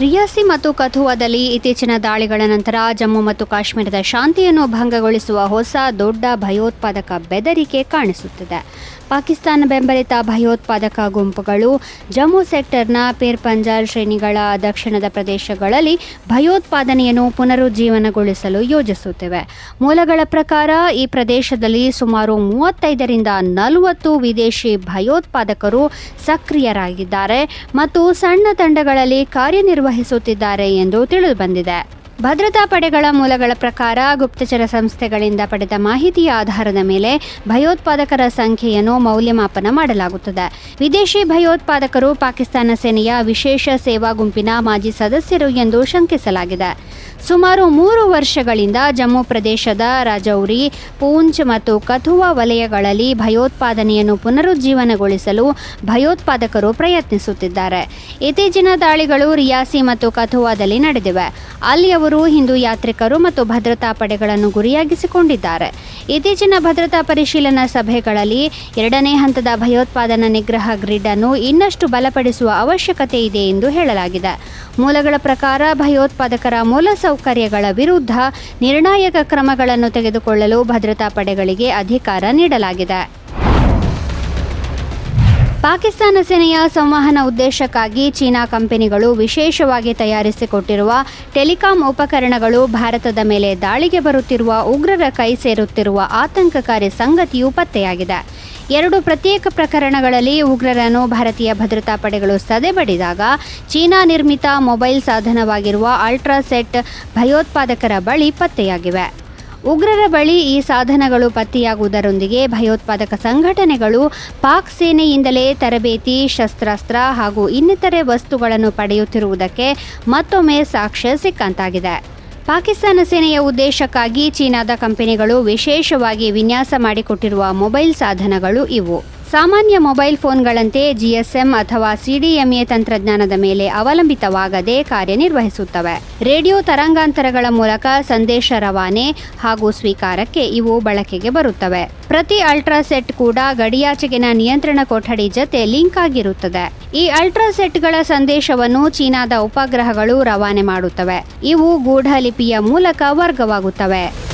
ರಿಯಾಸಿ ಮತ್ತು ಕಥುವಾದಲ್ಲಿ ಇತ್ತೀಚಿನ ದಾಳಿಗಳ ನಂತರ ಜಮ್ಮು ಮತ್ತು ಕಾಶ್ಮೀರದ ಶಾಂತಿಯನ್ನು ಭಂಗಗೊಳಿಸುವ ಹೊಸ ದೊಡ್ಡ ಭಯೋತ್ಪಾದಕ ಬೆದರಿಕೆ ಕಾಣಿಸುತ್ತಿದೆ. ಪಾಕಿಸ್ತಾನ ಬೆಂಬಲಿತ ಭಯೋತ್ಪಾದಕ ಗುಂಪುಗಳು ಜಮ್ಮು ಸೆಕ್ಟರ್ನ ಪೀರ್ ಪಂಜಾಲ್ ಶ್ರೇಣಿಗಳ ದಕ್ಷಿಣದ ಪ್ರದೇಶಗಳಲ್ಲಿ ಭಯೋತ್ಪಾದನೆಯನ್ನು ಪುನರುಜ್ಜೀವನಗೊಳಿಸಲು ಯೋಜಿಸುತ್ತಿವೆ. ಮೂಲಗಳ ಪ್ರಕಾರ ಈ ಪ್ರದೇಶದಲ್ಲಿ ಸುಮಾರು ಮೂವತ್ತೈದರಿಂದ ನಲವತ್ತು ವಿದೇಶಿ ಭಯೋತ್ಪಾದಕರು ಸಕ್ರಿಯರಾಗಿದ್ದಾರೆ ಮತ್ತು ಸಣ್ಣ ತಂಡಗಳಲ್ಲಿ ಕಾರ್ಯನಿರ್ವಹಿಸುತ್ತಿದ್ದಾರೆ ಎಂದು ತಿಳಿದುಬಂದಿದೆ. ಭದ್ರತಾ ಪಡೆಗಳ ಮೂಲಗಳ ಪ್ರಕಾರ ಗುಪ್ತಚರ ಸಂಸ್ಥೆಗಳಿಂದ ಪಡೆದ ಮಾಹಿತಿಯ ಆಧಾರದ ಮೇಲೆ ಭಯೋತ್ಪಾದಕರ ಸಂಖ್ಯೆಯನ್ನು ಮೌಲ್ಯಮಾಪನ ಮಾಡಲಾಗುತ್ತದೆ. ವಿದೇಶಿ ಭಯೋತ್ಪಾದಕರು ಪಾಕಿಸ್ತಾನ ಸೇನೆಯ ವಿಶೇಷ ಸೇವಾ ಗುಂಪಿನ ಮಾಜಿ ಸದಸ್ಯರು ಎಂದು ಶಂಕಿಸಲಾಗಿದೆ. ಸುಮಾರು ಮೂರು ವರ್ಷಗಳಿಂದ ಜಮ್ಮು ಪ್ರದೇಶದ ರಜೌರಿ, ಪೂಂಚ್ ಮತ್ತು ಕಥುವಾ ವಲಯಗಳಲ್ಲಿ ಭಯೋತ್ಪಾದನೆಯನ್ನು ಪುನರುಜ್ಜೀವನಗೊಳಿಸಲು ಭಯೋತ್ಪಾದಕರು ಪ್ರಯತ್ನಿಸುತ್ತಿದ್ದಾರೆ. ಇತ್ತೀಚಿನ ದಾಳಿಗಳು ರಿಯಾಸಿ ಮತ್ತು ಕಥುವಾದಲ್ಲಿ ನಡೆದಿವೆ. ಅಲ್ಲಿ ಅವರು ಹಿಂದೂ ಯಾತ್ರಿಕರು ಮತ್ತು ಭದ್ರತಾ ಪಡೆಗಳನ್ನು ಗುರಿಯಾಗಿಸಿಕೊಂಡಿದ್ದಾರೆ. ಇತ್ತೀಚಿನ ಭದ್ರತಾ ಪರಿಶೀಲನಾ ಸಭೆಗಳಲ್ಲಿ ಎರಡನೇ ಹಂತದ ಭಯೋತ್ಪಾದನಾ ನಿಗ್ರಹ ಗ್ರಿಡ್ ಅನ್ನು ಇನ್ನಷ್ಟು ಬಲಪಡಿಸುವ ಅವಶ್ಯಕತೆ ಇದೆ ಎಂದು ಹೇಳಲಾಗಿದೆ. ಮೂಲಗಳ ಪ್ರಕಾರ ಭಯೋತ್ಪಾದಕರ ಮೂಲಸೌಕರ್ಯಗಳ ವಿರುದ್ಧ ನಿರ್ಣಾಯಕ ಕ್ರಮಗಳನ್ನು ತೆಗೆದುಕೊಳ್ಳಲು ಭದ್ರತಾ ಪಡೆಗಳಿಗೆ ಅಧಿಕಾರ ನೀಡಲಾಗಿದೆ. ಪಾಕಿಸ್ತಾನ ಸೇನೆಯ ಸಂವಹನ ಉದ್ದೇಶಕ್ಕಾಗಿ ಚೀನಾ ಕಂಪನಿಗಳು ವಿಶೇಷವಾಗಿ ತಯಾರಿಸಿಕೊಟ್ಟಿರುವ ಟೆಲಿಕಾಂ ಉಪಕರಣಗಳು ಭಾರತದ ಮೇಲೆ ದಾಳಿಗೆ ಬರುತ್ತಿರುವ ಉಗ್ರರ ಕೈ ಸೇರುತ್ತಿರುವ ಆತಂಕಕಾರಿ ಸಂಗತಿಯು ಪತ್ತೆಯಾಗಿದೆ. ಎರಡು ಪ್ರತ್ಯೇಕ ಪ್ರಕರಣಗಳಲ್ಲಿ ಉಗ್ರರನ್ನು ಭಾರತೀಯ ಭದ್ರತಾ ಪಡೆಗಳು ಸದೆಬಡಿದಾಗ ಚೀನಾ ನಿರ್ಮಿತ ಮೊಬೈಲ್ ಸಾಧನವಾಗಿರುವ ಅಲ್ಟ್ರಾಸೆಟ್ ಭಯೋತ್ಪಾದಕರ ಬಳಿ ಪತ್ತೆಯಾಗಿವೆ. ಉಗ್ರರ ಬಳಿ ಈ ಸಾಧನಗಳು ಪತ್ತೆಯಾಗುವುದರೊಂದಿಗೆ ಭಯೋತ್ಪಾದಕ ಸಂಘಟನೆಗಳು ಪಾಕ್ ಸೇನೆಯಿಂದಲೇ ತರಬೇತಿ, ಶಸ್ತ್ರಾಸ್ತ್ರ ಹಾಗೂ ಇನ್ನಿತರೆ ವಸ್ತುಗಳನ್ನು ಪಡೆಯುತ್ತಿರುವುದಕ್ಕೆ ಮತ್ತೊಮ್ಮೆ ಸಾಕ್ಷ್ಯ ಸಿಕ್ಕಂತಾಗಿದೆ. ಪಾಕಿಸ್ತಾನ ಸೇನೆಯ ಉದ್ದೇಶಕ್ಕಾಗಿ ಚೀನಾದ ಕಂಪನಿಗಳು ವಿಶೇಷವಾಗಿ ವಿನ್ಯಾಸ ಮಾಡಿಕೊಟ್ಟಿರುವ ಮೊಬೈಲ್ ಸಾಧನಗಳು ಇವು. ಸಾಮಾನ್ಯ ಮೊಬೈಲ್ ಫೋನ್ಗಳಂತೆ ಜಿಎಸ್ಎಂ ಅಥವಾ ಸಿಡಿಎಂಎ ತಂತ್ರಜ್ಞಾನದ ಮೇಲೆ ಅವಲಂಬಿತವಾಗದೆ ಕಾರ್ಯನಿರ್ವಹಿಸುತ್ತವೆ. ರೇಡಿಯೋ ತರಂಗಾಂತರಗಳ ಮೂಲಕ ಸಂದೇಶ ರವಾನೆ ಹಾಗೂ ಸ್ವೀಕಾರಕ್ಕೆ ಇವು ಬಳಕೆಗೆ ಬರುತ್ತವೆ. ಪ್ರತಿ ಅಲ್ಟ್ರಾಸೆಟ್ ಕೂಡ ಗಡಿಯಾಚೆಗಿನ ನಿಯಂತ್ರಣ ಕೊಠಡಿ ಜತೆ ಲಿಂಕ್ ಆಗಿರುತ್ತದೆ. ಈ ಅಲ್ಟ್ರಾಸೆಟ್ಗಳ ಸಂದೇಶವನ್ನು ಚೀನಾದ ಉಪಗ್ರಹಗಳು ರವಾನೆ ಮಾಡುತ್ತವೆ. ಇವು ಗೂಢಲಿಪಿಯ ಮೂಲಕ ವರ್ಗವಾಗುತ್ತವೆ.